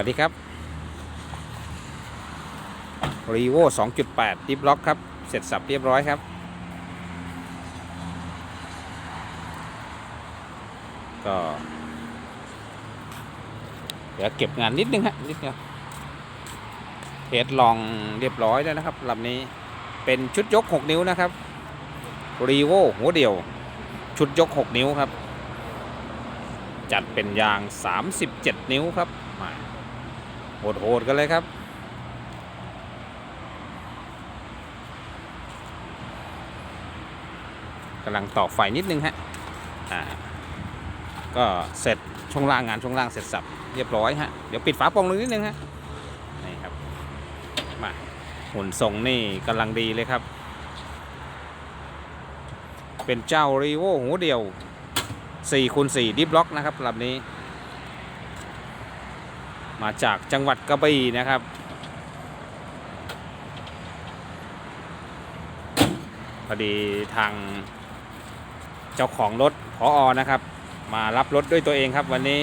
วัสดีครับรีโว2.8ดิฟล็อกครับ เสร็จสับเรียบร้อยครับก็เดี๋ยวเก็บงานนิดนึงฮะนิดเดียวเทสลองเรียบร้อยแล้วนะครับลำนี้เป็นชุดยก 6 นิ้วนะครับรีโวหัวเดียว ชุดยก 6 นิ้วครับ จัดเป็นยาง 37 นิ้วครับมา โหดๆกันเลยครับ กำลังต่อไฟนิดนึงฮะ อ่า ก็เสร็จช่วงล่างงานช่วงล่างเสร็จสับเรียบร้อยฮะ เดี๋ยวปิดฝาปร่งลงนิดนึงฮะ นี่ครับ มาหุ่นทรงนี่กำลังดีเลยครับ เป็นเจ้ารีโวหูเดียว4คูณ4ดิฟล็อกนะครับลำนี้ มาจากจังหวัดกระบี่นะครับ พอดีทางเจ้าของรถพออนะครับ มารับรถด้วยตัวเองครับวันนี้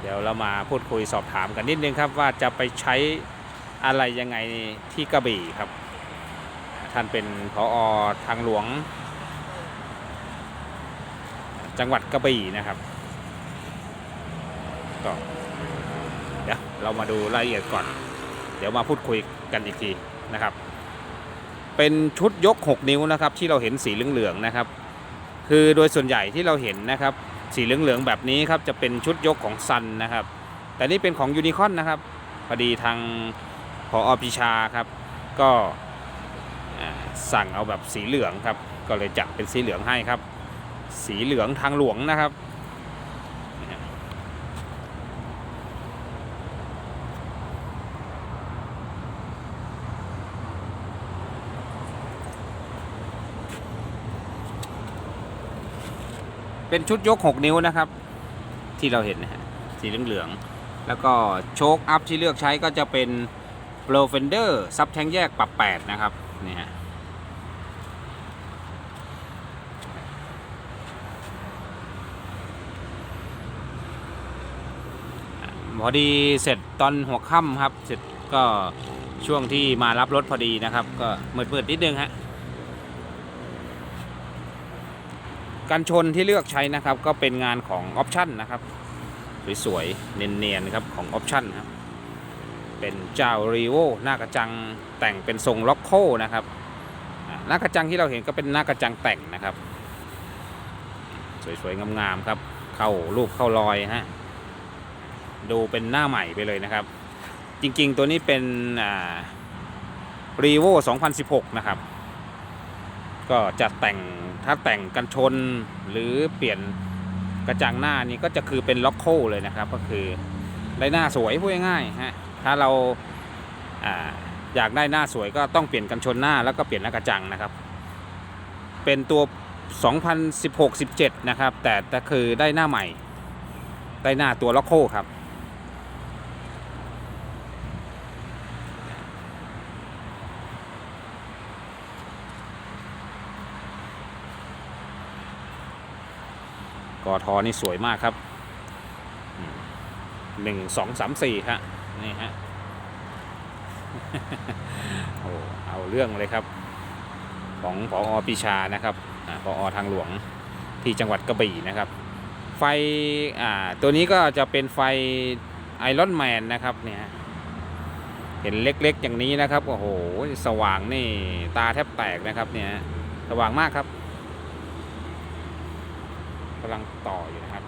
เดี๋ยวเรามาพูดคุยสอบถามกันนิดนึงครับว่าจะไปใช้อะไรยังไงที่กระบี่ครับ ท่านเป็นพออทางหลวง จังหวัดกระบี่นะครับ ก็เดี๋ยวเรามาดูรายละเอียดก่อน เดี๋ยวมาพูดคุยกันอีกทีนะครับ เป็นชุดยก 6 นิ้วนะครับ ที่เราเห็นสีเหลืองๆนะครับ คือโดยส่วนใหญ่ที่เราเห็นนะครับ สีเหลืองๆแบบนี้ครับจะเป็นชุดยกของซันนะครับ แต่นี่เป็นของยูนิคอนนะครับพอดีทางพออพิชาครับ ก็สั่งเอาแบบสีเหลืองครับ ก็เลยจัดเป็นสีเหลืองให้ครับ สีเหลืองทางหลวงนะครับ เป็นชุดยก 6 นิ้วนะครับ ที่เราเห็นนะฮะสีเหลืองๆแล้วก็โชคอัพที่เลือกใช้ก็จะเป็นโปรเฟนเดอร์ซับแทงแยกปรับ 8 นะครับนี่ฮะพอดีเสร็จตอนหัวค่ำครับ เสร็จก็ช่วงที่มารับรถพอดีนะครับ ก็มืดๆนิดนึงฮะ การชนที่เลือกใช้นะครับ ก็เป็นงานของออปชั่นนะครับ สวยๆ เนียนๆครับของออปชั่นครับ เป็นเจ้ารีโวหน้ากระจังแต่งเป็นทรงล็อกโคนะครับหน้ากระจังที่เราเห็นก็เป็นหน้ากระจังแต่งนะครับ สวยๆ งามๆ ครับ เข้ารูปเข้ารอยฮะดูเป็นหน้าใหม่ไปเลยนะครับ จริงๆตัวนี้เป็นรีโว2016 นะครับ ก็จะแต่งถ้าแต่งกันชนหรือเปลี่ยนกระจังหน้านี่ก็จะคือเป็นล็อกโคเลยนะครับ ก็คือได้หน้าสวยพูดง่ายๆฮะถ้าเราอาอยากได้หน้าสวยก็ต้องเปลี่ยนกันชนหน้าแล้วก็เปลี่ยนหน้ากระจังนะครับ เป็นตัว 2016-17 นะครับ แต่แต่คือได้หน้าใหม่ ได้หน้าตัวล็อกโคครับ อทอนี่สวยมากครับหนึ่งสองสามสี่ฮะนี่ฮะโอ้เอาเรื่องเลยครับ ของพออปีชานะครับพออทางหลวงที่จังหวัดกระบี่นะครับ ไฟอ่าตัวนี้ก็จะเป็นไฟไอรอนแมนนะครับเนี่ยเห็นเล็กๆอย่างนี้นะครับโอ้โหสว่างนี่ตาแทบแตกนะครับเนี่ยสว่างมากครับำลังต่ออยู่นะครับ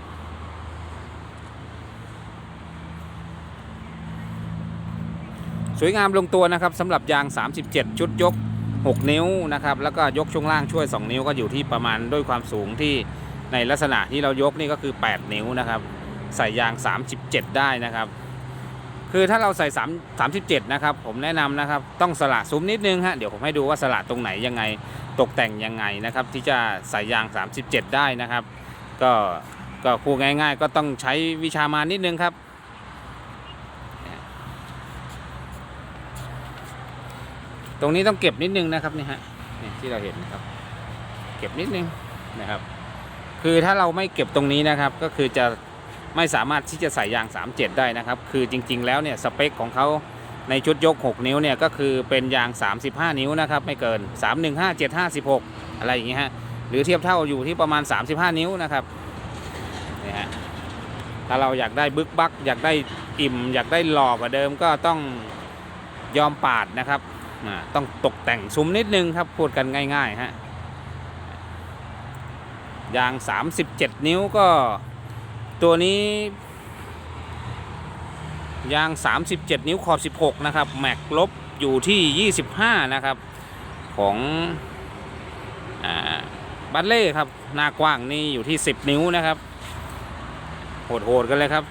สวยงามลงตัวนะครับสำหรับยาง 37 ชุดยก 6 นิ้วนะครับ แล้วก็ยกช่วงล่างช่วย 2 นิ้วก็อยู่ที่ประมาณด้วยความสูงที่ในลักษณะที่เรายกนี่ก็คือ 8 นิ้วนะครับ ใส่ยาง 37 ได้นะครับ คือถ้าเราใส่3 37 นะครับ ผมแนะนำนะครับ ต้องสละซุ้มนิดนึงฮะเดี๋ยวผมให้ดูว่าสละตรงไหนยังไงตกแต่งยังไงนะครับ ที่จะใส่ยาง 37 ได้นะครับ ก็ก็พูดง่าย ๆ ก็ต้องใช้วิชามานิดนึงครับ ตรงนี้ต้องเก็บนิดนึงนะครับนี่ฮะนี่ที่เราเห็นนะครับ เก็บนิดนึงนะครับ คือถ้าเราไม่เก็บตรงนี้นะครับ ก็คือจะไม่สามารถที่จะใส่ยาง 37 ได้นะครับ คือจริง ๆ แล้วเนี่ยสเปคของเขาในชุดยก 6 นิ้วเนี่ยก็คือเป็นยาง 35 นิ้วนะครับ ไม่เกิน 315 756 อะไรอย่างเงี้ยฮะ หรือเทียบเท่าอยู่ที่ประมาณ 35 นิ้วนะครับนี่ฮะถ้าเราอยากได้บึกบัก อยากได้อิ่ม อยากได้หล่อกว่าเดิมก็ต้องยอมปาดนะครับต้องตกแต่งซุ้มนิดนึงครับพูดกันง่ายๆฮะยาง 37 นิ้วก็ตัวนี้ยาง 37 นิ้วขอบ 16 นะครับ แม็กลบอยู่ที่ 25 นะครับ ของ บัตเล่ครับ หน้ากว้างนี่อยู่ที่10นิ้วนะครับ โหดๆกันเลยครับ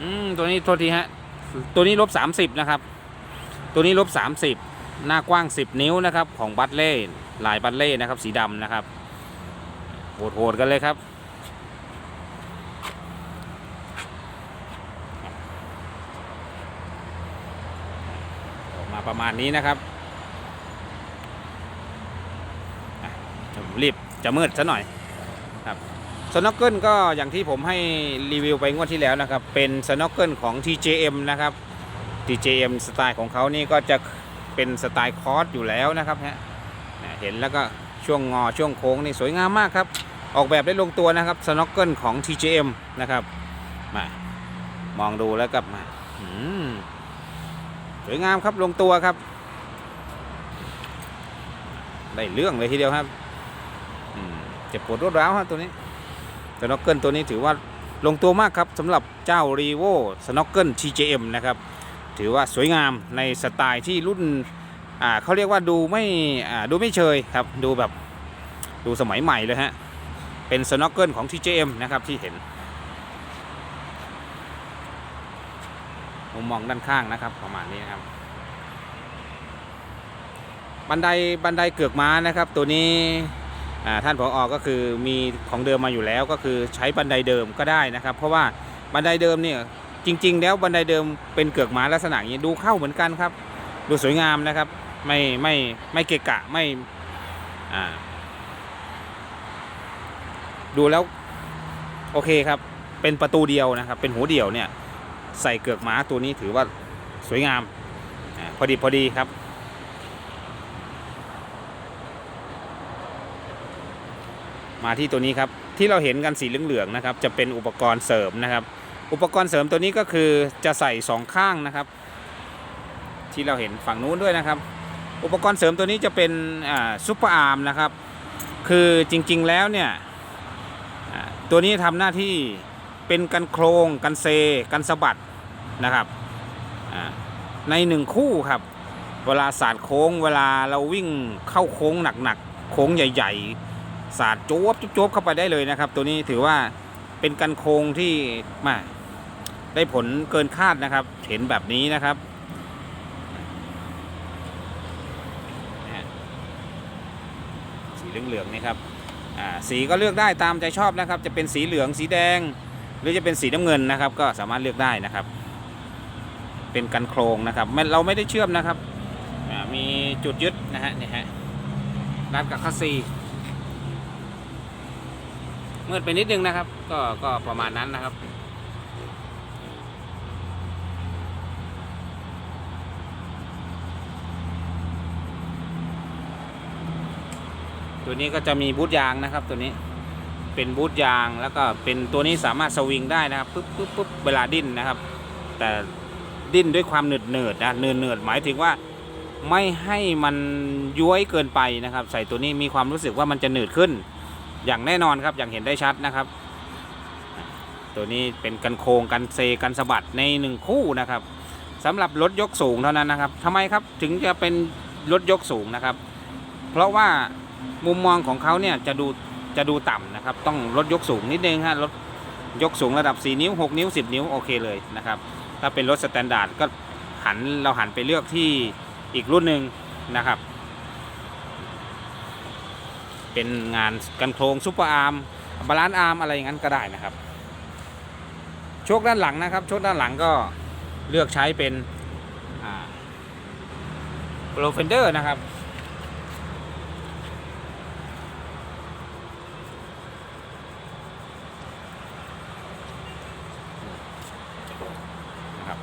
อืม ตัวนี้โทษทีฮะ ตัวนี้ลบ30นะครับ ตัวนี้ลบ30หน้ากว้าง10นิ้วนะครับ ของบัตเล่ลายบัตเล่นะครับ สีดำนะครับ โหดๆกันเลยครับมาประมาณนี้นะครับอะผม รีบจะมืดซะหน่อยครับสโนว์เกิลก็อย่างที่ผมให้รีวิวไปงวดที่แล้วนะครับ เป็นสโนว์เกิลของ TJM นะครับ TJM สไตล์ของเขานี่ก็จะเป็นสไตล์คอร์สอยู่แล้วนะครับฮะเห็นแล้วก็ช่วงงอช่วงโค้งนี่สวยงามมากครับ ออกแบบได้ลงตัวนะครับสโนว์เกิลของ TJM นะครับมามองดูแล้วกับมาอืมสวยงามครับลงตัวครับ ได้เรื่องเลยทีเดียวครับ เจ็บปวดรวดร้าวครับตัวนี้สน็อกเกิลตัวนี้ถือว่าลงตัวมากครับสำหรับเจ้า r ีโวสน็อกเกิล TJM นะครับ ถือว่าสวยงามในสไตล์ที่รุ่นเขาเรียกว่าดูไม่ดูไม่เชยครับ ดูแบบดูสมัยใหม่เลยฮะ เป็นสน็อกเกิลของ TJM นะครับที่เห็นมุมมองด้านข้างนะครับประมาณนี้นะครับบันไดบันไดเกือกม้านะครับ ตัวนี้ ท่านผออก็คือมีของเดิมมาอยู่แล้วก็คือใช้บันไดเดิมก็ได้นะครับ เพราะว่าบันไดเดิมเนี่ยจริง ๆ แล้วบันไดเดิมเป็นเกือกม้าลักษณะนี้ดูเข้าเหมือนกันครับ ดูสวยงามนะครับ ไม่ไม่ไม่เกะกะไม่ดูแล้วโอเคครับ เป็นประตูเดียวนะครับ เป็นหูเดี่ยวเนี่ย ใส่เกือกม้าตัวนี้ถือว่าสวยงามอพอดีพอดีครับ มาที่ตัวนี้ครับที่เราเห็นกันสีเหลืองๆนะครับ จะเป็นอุปกรณ์เสริมนะครับ อุปกรณ์เสริมตัวนี้ก็คือจะใส่สองข้างนะครับ ที่เราเห็นฝั่งนู้นด้วยนะครับ อุปกรณ์เสริมตัวนี้จะเป็นซุปเปอร์อาร์มนะครับ คือจริงๆแล้วเนี่ยตัวนี้ทำหน้าที่เป็นกันโครงกันเซ กันสะบัดนะครับในหนึ่งคู่ครับ เวลาสาดโค้ง เวลาเราวิ่งเข้าโค้งหนักๆ โค้งใหญ่ ๆ สาดโจ๊บโจ๊บเข้าไปได้เลยนะครับ ตัวนี้ถือว่าเป็นกันโครงที่มาได้ผลเกินคาดนะครับ เห็นแบบนี้นะครับสีเหลืองๆนี่ครับสีก็เลือกได้ตามใจชอบนะครับ จะเป็นสีเหลืองสีแดง หรือจะเป็นสีน้ำเงินนะครับ ก็สามารถเลือกได้นะครับ เป็นกันโครงนะครับเราไม่ได้เชื่อมนะครับมีจุดยึดนะฮะนี่ฮะรัดกับคัสซี มืดไปนิดนึงนะครับ ก็ก็ประมาณนั้นนะครับ ตัวนี้ก็จะมีบูทยางนะครับ ตัวนี้เป็นบูทยางแล้วก็เป็นตัวนี้สามารถสวิงได้นะครับปุ๊บปุ๊บปุ๊บเวลาดิ้นนะครับ แต่ดิ้นด้วยความหนืดเนืดนะเนืดเนืดหมายถึงว่าไม่ให้มันย้วยเกินไปนะครับ ใส่ตัวนี้มีความรู้สึกว่ามันจะหนืดขึ้น อย่างแน่นอนครับอย่างเห็นได้ชัดนะครับ ตัวนี้เป็นกันโครงกันเซกันสะบัดในหนึ่งคู่นะครับสำหรับรถยกสูงเท่านั้นนะครับทำไมครับถึงจะเป็นรถยกสูงนะครับ เพราะว่ามุมมองของเขาเนี่ยจะดูจะดูต่ำนะครับ ต้องรถยกสูงนิดนึงฮะรถยกสูงระดับ 4 นิ้ว 6 นิ้ว 10 นิ้ว โอเคเลยนะครับ ถ้าเป็นรถสแตนดาร์ดก็หันเราหันไปเลือกที่อีกรุ่นหนึ่งนะครับ เป็นงานกันโครงซุปเปอร์อาร์มบาลานซ์อาร์มอะไรอย่างนั้นก็ได้นะครับ โชคด้านหลังนะครับ โชคด้านหลังก็เลือกใช้เป็นโปรเฟนเดอร์นะครับ นะครับ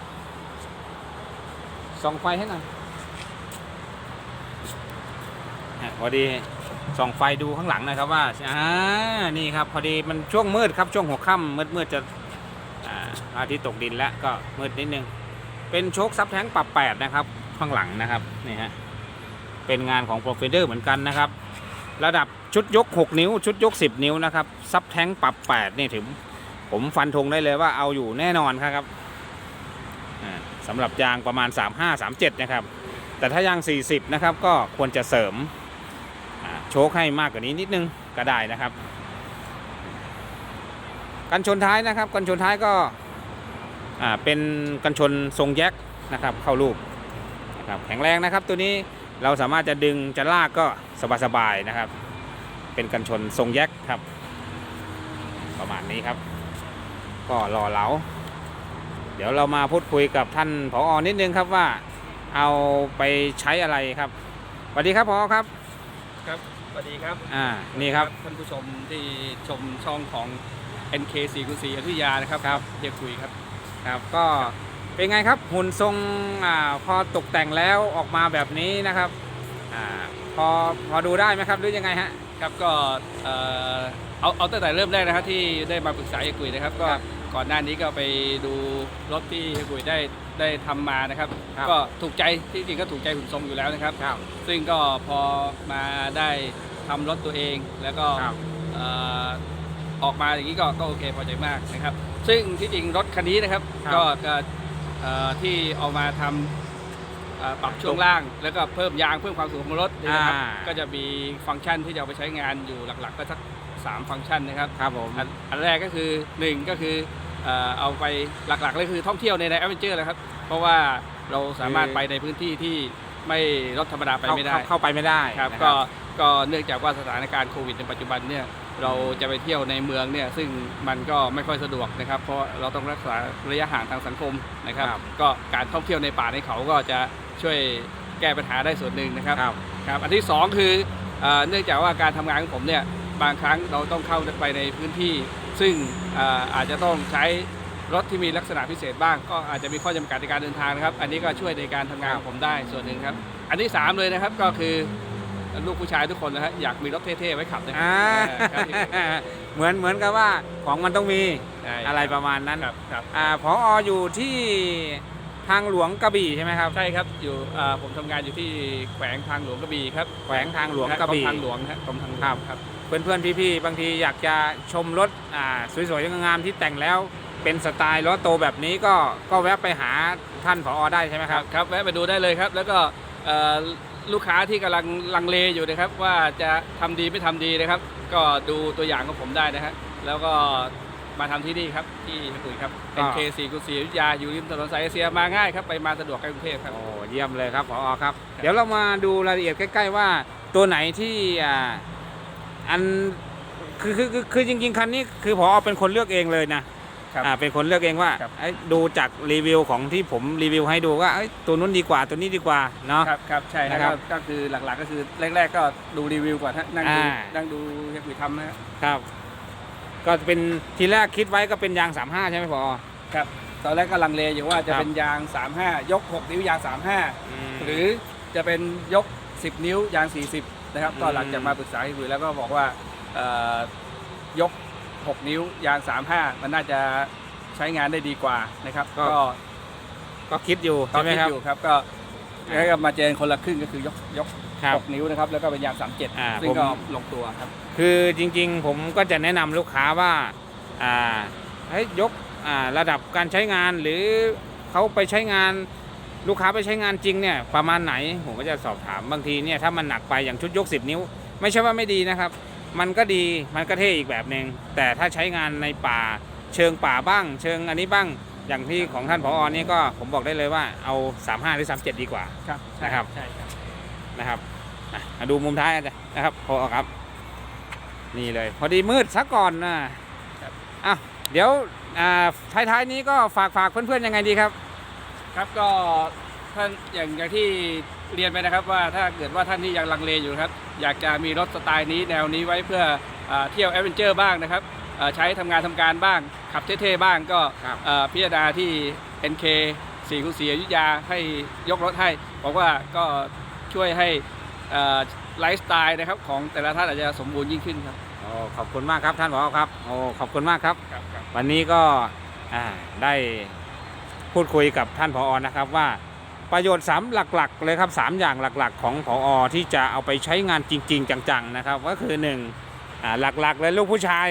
ส่องไฟให้หน่อยพอดี ส่องไฟดูข้างหลังนะครับว่าอ่านี่ครับพอดีมันช่วงมืดครับช่วงหัวค่ำมืดมืดๆจะอาทิตย์ตกดินแล้วก็มืดนิดนึง เป็นโชคซับแท้งปรับแปดนะครับ ข้างหลังนะครับนี่ฮะเป็นงานของโปรเฟเดอร์เหมือนกันนะครับ ระดับชุดยก 6 นิ้ว ชุดยก 10 นิ้วนะครับซับแท้งปรับ8นี่ถึงผมฟันธงได้เลยว่าเอาอยู่แน่นอนครับสำหรับยางประมาณ 35 37 นะครับ แต่ถ้ายาง 40 นะครับ ก็ควรจะเสริม โชคให้มากกว่านี้นิดนึงก็ได้นะครับ กันชนท้ายนะครับ กันชนท้ายก็เป็นกันชนทรงแยกนะครับ เข้ารูปนะครับแข็งแรงนะครับ ตัวนี้เราสามารถจะดึงจะลากก็สบายๆนะครับ เป็นกันชนทรงแยกครับ ประมาณนี้ครับ ก็รอเหลาเดี๋ยวเรามาพูดคุยกับท่านผออนิดนึงครับว่าเอาไปใช้อะไรครับสวัสดีครับผอครับครับ วัสดีครับอ่านี่ครับท่านผู้ชมที่ชมช่องของ NK 4 4อยุธยานะครับครับเฮียคุยครับครับก็เป็นไงครับหุ่นทรงอ่าพอตกแต่งแล้วออกมาแบบนี้นะครับอ่าพอพอดูได้ไหมครับหรือยังไงฮะ ครับก็เอ่อเอาเอาตั้งแต่เริ่มแรกนะครับที่ได้มาปรึกษาเฮียกุยนะครับก็ครับ ก่อนหน้านี้ก็ไปดูรถที่เฮียกุยได้ได้ทำมานะครับ ครับก็ถูกใจที่จริงก็ถูกใจหุ่นทรงอยู่แล้วนะครับ ครับซึ่งก็พอมาได้ทำรถตัวเองแล้วก็ครับ เอ่อออกมาอย่างนี้ก็ก็โอเคพอใจมากนะครับ ซึ่งที่จริงรถคันนี้นะครับครับ ก็ก็เอ่อที่เอามาทำเอ่อปรับช่วงล่าง แล้วก็เพิ่มยางเพิ่มความสูงของรถนี่นะครับอ่าก็จะมีฟังก์ชันที่จะเอาไปใช้งานอยู่หลักๆ ก็สักสามฟังก์ชันนะครับ ครับผม อันอันแรกก็คือหนึ่งก็คือ เอ่อเอาไปหลักๆเลยคือท่องเที่ยวในในแอดเวนเจอร์นะครับเพราะว่าเราสามารถคือไปในพื้นที่ที่ไม่รถธรรมดาไปเข้าไม่ได้เข้าเข้าไปไม่ได้ครับนะก็ก็เนื่องจากว่าสถานการณ์โควิดในปัจจุบันเนี่ยเราจะไปเที่ยวในเมืองเนี่ยซึ่งมันก็ไม่ค่อยสะดวกนะครับ เพราะเราต้องรักษาระยะห่างทางสังคมนะครับครับก็การท่องเที่ยวในป่าในเขาก็จะช่วยแก้ปัญหาได้ส่วนหนึ่งนะครับครับครับอันที่สองคือเอ่อเนื่องจากว่าการทำงานของผมเนี่ยบางครั้งเราต้องเข้าไปในพื้นที่ ซึ่งเอ่ออาจจะต้องใช้รถที่มีลักษณะพิเศษบ้าง ก็อาจจะมีข้อจำกัดในการเดินทางนะครับ อันนี้ก็ช่วยในการทำงานของผมได้ส่วนหนึ่งครับ อันที่สามเลยนะครับก็คือลูกผู้ชายทุกคนนะฮะอยากมีรถเท่ๆไว้ขับนะครัอ่าครับเหมือนเหมือนกับว่าของมันต้องมีใช่อะไรประมาณนั้นครับครับอ่าพออยู่ที่ทางหลวงกระบี่ใช่ไหมครับใช่ครับอยู่อ่าผมทำงานอยู่ที่แขวงทางหลวงกระบี่ครับแขวงทางหลวงนะกระบี่ทางหลวงฮะกรมทางหลวงครับครับ เพื่อนๆพี่ๆบางทีอยากจะชมรถอ่าสวยๆงามๆที่แต่งแล้วเป็นสไตล์ล้อโตแบบนี้ก็ก็แวะไปหาท่านผอได้ใช่ไหมคครัรับบครับแวะไปดูได้เลยครับ แล้วก็เอ่อลูกค้าที่กำลังลังเลอยู่นะครับ ว่าจะทำดีไม่ทำดีนะครับ ก็ดูตัวอย่างของผมได้นะฮะแล้วก็มาทำที่นี่ครับที่สกุยครับเป็นก็เคสีกุศลวิทยาอยู่ริมถนนสายเอเชียมาง่ายครับไปมาสะดวกใกล้กรุงเทพครับโอ้เยี่ยมเลยครับผอครับ เดี๋ยวเรามาดูรายละเอียดใกล้ ๆ ว่าตัวไหนที่ อ่าอันคือคือคือคือจริงๆคันนี้คือผอเป็นคนเลือกเองเลยนะครับ อ่าเป็นคนเลือกเองว่าครับไอ้ดูจากรีวิวของที่ผมรีวิวให้ดูว่าเอ้ยตัวนู้นดีกว่าตัวนี้ดีกว่าเนาะ ครับครับใช่นะนะคครัรับบก็คือหลักๆก็คือแรก ๆ ก็ดูรีวิวก่อนฮะนั่งดูอ่า นั่งดูเฮียกุยทำนะฮะ ครับ ก็เป็นทีแรกคิดไว้ก็เป็นยาง 35 ใช่ไหมพอ ครับ ตอนแรกก็ลังเลอยู่ว่าจะครับ เป็นยาง 35 ยก 6 นิ้วยาง 35มหรือจะเป็นยก 10 นิ้วยาง 40 นะครับอืมก็หลังจากมาปรึกษาให้คุยแล้วก็บอกว่าเอ่อยก 6 นิ้วยาง 35 มันน่าจะใช้งานได้ดีกว่านะครับ ก็ก็คิดอยู่ตอใช่นไหมคิดครับ อยู่ครับก็แล้วก็มาเจอคนละครึ่งก็คือยกยกครับ6นิ้วนะครับ แล้วก็เป็นยาง อ่า37 ซึ่งผม ก็ลงตัวครับ คือจริงๆ ผมก็จะแนะนำลูกค้าว่าอ่าให้ยกอ่าระดับการใช้งานหรือเขาไปใช้งาน ลูกค้าไปใช้งานจริงเนี่ยประมาณไหนผมก็จะสอบถามบางทีเนี่ยถ้ามันหนักไปอย่างชุดยก 10 นิ้ว ไม่ใช่ว่าไม่ดีนะครับ มันก็ดีมันก็เท่อีกแบบหนึ่งแต่ถ้าใช้งานในป่าเชิงป่าบ้าง เชิงอันนี้บ้างอย่างที่ของท่านผอนี่ก็ผมบอกได้เลยว่าเอา 35 หรือ 37 ดีกว่า ครับนะครับ ใช่ครับนะครับอะมาดูมุมท้ายกันจ้ะนะครับพอครับ นี่เลย พอดีมืดซะก่อนนะครับอะเดี๋ยวอ่าท้ายๆนี้ก็ฝากฝากเพื่อนๆยังไงดีครับ ครับก็ท่านอย่างอย่างที่เรียนไปนะครับว่าถ้าเกิดว่าท่านที่ยังลังเลอยู่นะครับ อยากจะมีรถสไตล์นี้แนวนี้ไว้เพื่ออาเที่ยวแอดเวนเจอร์บ้างนะครับอ่าใช้ทำงานทำการบ้าง ขับเท่ๆบ้างก็ครับอ่าพิจารณาที่ NK 4คูณ4อยุธยาให้ยกรถให้บอกว่าก็ช่วยให้เอ่อไลฟ์สไตล์นะครับของแต่ละท่านอาจจะสมบูรณ์ยิ่งขึ้นครับ โอ้ขอบคุณมากครับท่านผอครับโอ้ขอบคุณมากครับครับครับวันนี้ก็อ่าได้ พูดคุยกับท่านผอนะครับว่าประโยชน์สามหลักๆ เลยครับสามอย่างหลักๆ ของผอที่จะเอาไปใช้งานจริง ๆ จังๆนะครับ ก็คือหนึ่งอ่าหลักๆเลยลูกผู้ชาย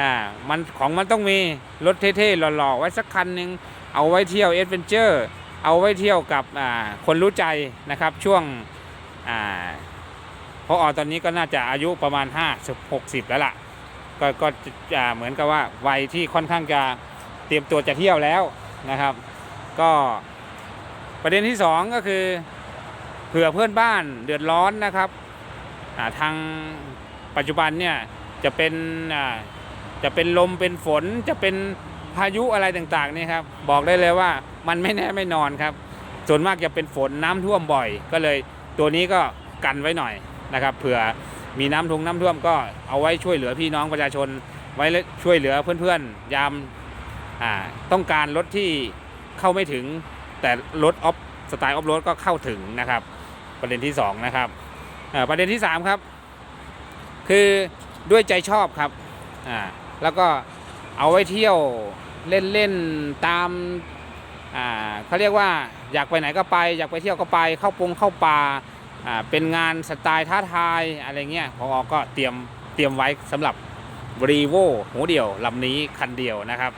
อ่ามันของมันต้องมีรถเท่ๆหล่อๆไว้สักคันหนึ่งเอาไว้เที่ยวเอ็ดเวนเจอร์เอาไว้เที่ยวกับอ่าคนรู้ใจนะครับช่วงอ่าพออตอนนี้ก็น่าจะอายุประมาณ 5 60 แล้วล่ะก็ก็จะเหมือนกับว่าวัยที่ค่อนข้างจะเตรียมตัวจะเที่ยวแล้ว นะครับ ก็ประเด็นที่สองก็คือเผื่อเพื่อนบ้านเดือดร้อนนะครับาทางปัจจุบันเนี่ยจะเป็นจะเป็นลมเป็นฝนจะเป็นพายุอะไรต่างๆนี่ครับบอกได้เลยว่ามันไม่แน่ไม่นอนครับ ส่วนมากจะเป็นฝนน้ำท่วมบ่อย ก็เลยตัวนี้ก็กันไว้หน่อยนะครับเผื่อมีน้ำทุงน้ำท่วมก็เอาไว้ช่วยเหลือพี่น้องประชาชน ไว้ช่วยเหลือเพื่อนๆยาม ต้องการรถที่เข้าไม่ถึงแต่รถออฟสไตล์ออฟโรดก็เข้าถึงนะครับ ประเด็นที่สองนะครับประเด็นที่สามครับ คือด้วยใจชอบครับแล้วก็เอาไว้เที่ยวเล่นๆตามาเขาเรียกว่าอยากไปไหนก็ไป อยากไปเที่ยวก็ไปเข้าปงเข้าป่าาเป็นงานสไตล์ท้าทายอะไรเงี้ยพอก็เตรียมเตรียมไว้สำหรับรีโวหัวเดี่ยวลำนี้คันเดียวนะครับ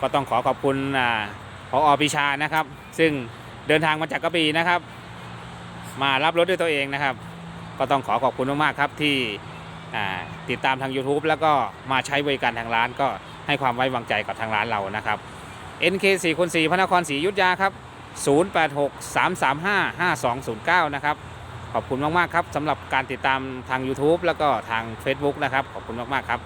ก็ต้องขอขอบคุณอ่าพออปิชานะครับ ซึ่งเดินทางมาจากกระบี่นะครับ มารับรถด้วยตัวเองนะครับ ก็ต้องขอขอบคุณมากๆครับที่ติดตามทาง YouTube แล้วก็มาใช้บริการทางร้านก็ให้ความไว้วางใจกับทางร้านเรานะครับ NK 4 คูณ4พระนครศรีอยุธยาครับ 086 335 5209 นะครับ ขอบคุณมาก ๆ ครับสำหรับการติดตามทาง YouTube แล้วก็ทาง Facebook นะครับ ขอบคุณมาก ๆ ครับ